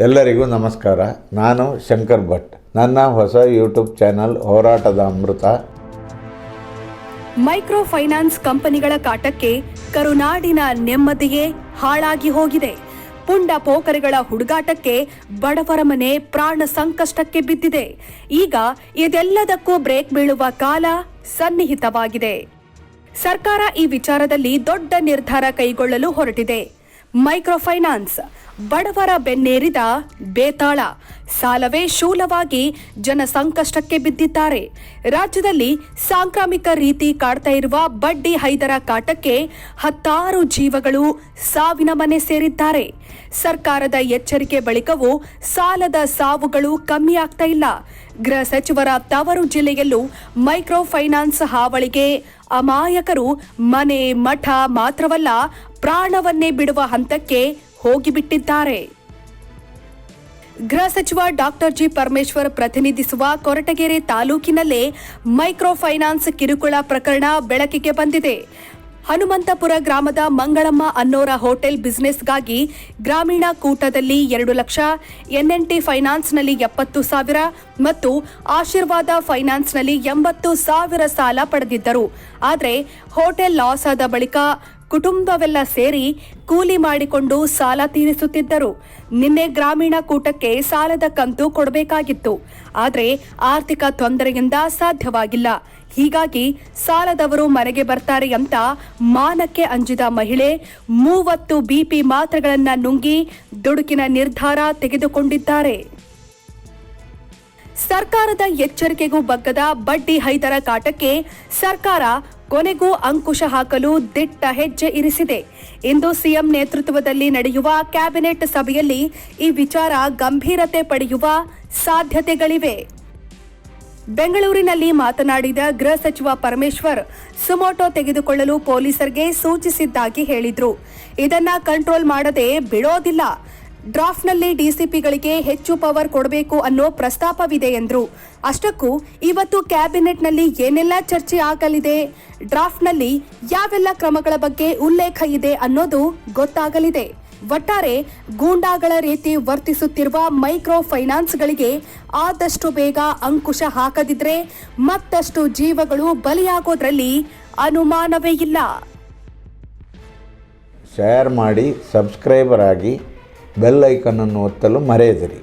ಎಲ್ಲರಿಗೂ ನಮಸ್ಕಾರ. ನಾನು ಶಂಕರ್ ಭಟ್. ನನ್ನ ಹೊಸ ಯೂಟ್ಯೂಬ್ ಚಾನಲ್ ಹೋರಾಟದ ಅಮೃತ. ಮೈಕ್ರೋ ಫೈನಾನ್ಸ್ ಕಂಪನಿಗಳ ಕಾಟಕ್ಕೆ ಕರುನಾಡಿನ ನೆಮ್ಮದಿಯೇ ಹಾಳಾಗಿ ಹೋಗಿದೆ. ಪುಂಡ ಪೋಕರಿಗಳ ಹುಡುಗಾಟಕ್ಕೆ ಬಡವರ ಮನೆ ಪ್ರಾಣ ಸಂಕಷ್ಟಕ್ಕೆ ಬಿದ್ದಿದೆ. ಈಗ ಇದೆಲ್ಲದಕ್ಕೂ ಬ್ರೇಕ್ ಬೀಳುವ ಕಾಲ ಸನ್ನಿಹಿತವಾಗಿದೆ. ಸರ್ಕಾರ ಈ ವಿಚಾರದಲ್ಲಿ ದೊಡ್ಡ ನಿರ್ಧಾರ ಕೈಗೊಳ್ಳಲು ಹೊರಟಿದೆ. ಮೈಕ್ರೋ ಫೈನಾನ್ಸ್ ಬಡವರ ಬೆನ್ನೇರಿದ ಬೇತಾಳ. ಸಾಲವೇ ಶೂಲವಾಗಿ ಜನ ಸಂಕಷ್ಟಕ್ಕೆ ಬಿದ್ದಿದ್ದಾರೆ. ರಾಜ್ಯದಲ್ಲಿ ಸಾಂಕ್ರಾಮಿಕ ರೀತಿ ಕಾಡ್ತಾ ಇರುವ ಬಡ್ಡಿ ಹೈದರ ಕಾಟಕ್ಕೆ ಹತ್ತಾರು ಜೀವಗಳು ಸಾವಿನ ಮನೆ ಸೇರಿದ್ದಾರೆ. ಸರ್ಕಾರದ ಎಚ್ಚರಿಕೆ ಬಳಿಕವೂ ಸಾಲದ ಸಾವುಗಳು ಕಮ್ಮಿ ಆಗ್ತಾ ಇಲ್ಲ. ಗೃಹ ಸಚಿವರ ತವರು ಜಿಲ್ಲೆಯಲ್ಲೂ ಮೈಕ್ರೋ ಫೈನಾನ್ಸ್ ಹಾವಳಿಗೆ ಅಮಾಯಕರು ಮನೆ, ಮಠ ಮಾತ್ರವಲ್ಲ ಪ್ರಾಣವನ್ನೇ ಬಿಡುವ ಹಂತಕ್ಕೆ ಹೋಗಿಬಿಟ್ಟಿದ್ದಾರೆ. ಗೃಹ ಸಚಿವ ಡಾಕ್ಟರ್ ಜಿ ಪರಮೇಶ್ವರ್ ಪ್ರತಿನಿಧಿಸುವ ಕೊರಟಗೆರೆ ತಾಲೂಕಿನಲ್ಲೇ ಮೈಕ್ರೋ ಫೈನಾನ್ಸ್ ಕಿರುಕುಳ ಪ್ರಕರಣ ಬೆಳಕಿಗೆ ಬಂದಿದೆ. ಹನುಮಂತಪುರ ಗ್ರಾಮದ ಮಂಗಳಮ್ಮ ಅನ್ನೋರ ಹೋಟೆಲ್ ಬಿಸಿನೆಸ್ಗಾಗಿ ಗ್ರಾಮೀಣ ಕೂಟದಲ್ಲಿ ಎರಡು ಲಕ್ಷ, ಎನ್ಎನ್ಟಿ ಫೈನಾನ್ಸ್ನಲ್ಲಿ ಎಪ್ಪತ್ತು ಸಾವಿರ ಮತ್ತು ಆಶೀರ್ವಾದ ಫೈನಾನ್ಸ್ನಲ್ಲಿ ಎಂಬತ್ತು ಸಾವಿರ ಸಾಲ ಪಡೆದಿದ್ದರು. ಆದರೆ ಹೋಟೆಲ್ ಲಾಸ್ ಆದ ಬಳಿಕ ಕುಟುಂಬವೆಲ್ಲ ಸೇರಿ ಕೂಲಿ ಮಾಡಿಕೊಂಡು ಸಾಲ ತೀರಿಸುತ್ತಿದ್ದರು. ನಿನ್ನೆ ಗ್ರಾಮೀಣ ಕೂಟಕ್ಕೆ ಸಾಲದ ಕಂತು ಕೊಡಬೇಕಾಗಿತ್ತು. ಆದರೆ ಆರ್ಥಿಕ ತೊಂದರೆಯಿಂದ ಸಾಧ್ಯವಾಗಿಲ್ಲ. ಹೀಗಾಗಿ ಸಾಲದವರು ಮನೆಗೆ ಬರ್ತಾರೆ ಅಂತ ಮಾನಕ್ಕೆ ಅಂಜಿದ ಮಹಿಳೆ ಮೂವತ್ತು ಬಿಪಿ ಮಾತ್ರೆಗಳನ್ನು ನುಂಗಿ ದುಡುಕಿನ ನಿರ್ಧಾರ ತೆಗೆದುಕೊಂಡಿದ್ದಾರೆ. ಸರ್ಕಾರದ ಎಚ್ಚರಿಕೆಗೂ ಬಗ್ಗದ ಬಡ್ಡಿ ಹೈದರ ಕಾಟಕ್ಕೆ ಸರ್ಕಾರ ಕೊನೆಗೂ ಅಂಕುಶ ಹಾಕಲು ದಿಟ್ಟ ಹೆಜ್ಜೆ ಇರಿಸಿದೆ. ಇಂದು ಸಿಎಂ ನೇತೃತ್ವದಲ್ಲಿ ನಡೆಯುವ ಕ್ಯಾಬಿನೆಟ್ ಸಭೆಯಲ್ಲಿ ಈ ವಿಚಾರ ಗಂಭೀರತೆ ಪಡೆಯುವ ಸಾಧ್ಯತೆಗಳಿವೆ. ಬೆಂಗಳೂರಿನಲ್ಲಿ ಮಾತನಾಡಿದ ಗೃಹ ಸಚಿವ ಪರಮೇಶ್ವರ್, ಸುಮೋಟೋ ತೆಗೆದುಕೊಳ್ಳಲು ಪೊಲೀಸರಿಗೆ ಸೂಚಿಸಿದ್ದಾಗಿ ಹೇಳಿದ್ರು. ಇದನ್ನ ಕಂಟ್ರೋಲ್ ಮಾಡದೆ ಬಿಡೋದಿಲ್ಲ. ಡ್ರಾಫ್ಟ್ನಲ್ಲಿ ಡಿಸಿಪಿಗಳಿಗೆ ಹೆಚ್ಚು ಪವರ್ ಕೊಡಬೇಕು ಅನ್ನೋ ಪ್ರಸ್ತಾಪವಿದೆ ಎಂದರು. ಅಷ್ಟಕ್ಕೂ ಇವತ್ತು ಕ್ಯಾಬಿನೆಟ್ನಲ್ಲಿ ಏನೆಲ್ಲ ಚರ್ಚೆ ಆಗಲಿದೆ? ಡ್ರಾಫ್ಟ್ನಲ್ಲಿ ಯಾವೆಲ್ಲ ಕ್ರಮಗಳ ಬಗ್ಗೆ ಉಲ್ಲೇಖ ಇದೆ ಅನ್ನೋದು ಗೊತ್ತಾಗಲಿದೆ. ಒಟ್ಟಾರೆ ಗೂಂಡಾಗಳ ರೀತಿ ವರ್ತಿಸುತ್ತಿರುವ ಮೈಕ್ರೋ ಫೈನಾನ್ಸ್ಗಳಿಗೆ ಆದಷ್ಟು ಬೇಗ ಅಂಕುಶ ಹಾಕದಿದ್ರೆ ಮತ್ತಷ್ಟು ಜೀವಗಳು ಬಲಿಯಾಗೋದ್ರಲ್ಲಿ ಅನುಮಾನವೇ ಇಲ್ಲ. ಶೇರ್ ಮಾಡಿ ಸಬ್ಸ್ಕ್ರೈಬರ್ ಆಗಿ ಬೆಲ್ ಐಕನನ್ನು ಒತ್ತಲು ಮರೆಯದಿರಿ.